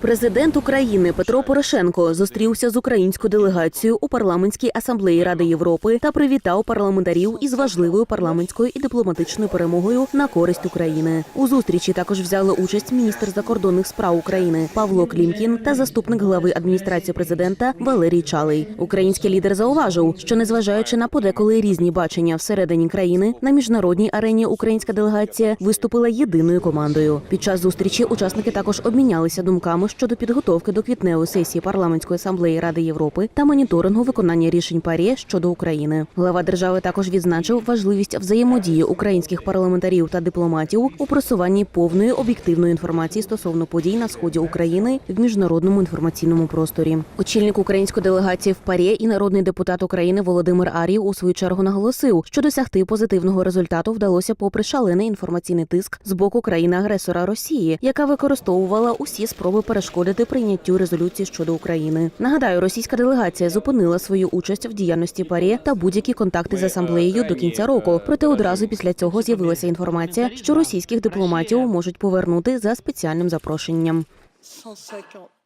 Президент України Петро Порошенко зустрівся з українською делегацією у парламентській асамблеї Ради Європи та привітав парламентарів із важливою парламентською і дипломатичною перемогою на користь України. У зустрічі також взяли участь міністр закордонних справ України Павло Клімкін та заступник глави адміністрації президента Валерій Чалий. Український лідер зауважив, що незважаючи на подеколи різні бачення всередині країни, на міжнародній арені українська делегація виступила єдиною командою. Під час зустрічі учасники також обмінялися думками щодо підготовки до квітневої сесії парламентської асамблеї Ради Європи та моніторингу виконання рішень ПАРЄ щодо України. Глава держави також відзначив важливість взаємодії українських парламентарів та дипломатів у просуванні повної об'єктивної інформації стосовно подій на сході України в міжнародному інформаційному просторі. Очільник української делегації в ПАРЄ і народний депутат України Володимир Ар'єв у свою чергу наголосив, що досягти позитивного результату вдалося попри шалений інформаційний тиск з боку країни-агресора Росії, яка використовувала усі спроби перешкодити прийняттю резолюції щодо України. Нагадаю, російська делегація зупинила свою участь в діяльності парі та будь-які контакти з асамблеєю до кінця року. Проте одразу після цього з'явилася інформація, що російських дипломатів можуть повернути за спеціальним запрошенням. 150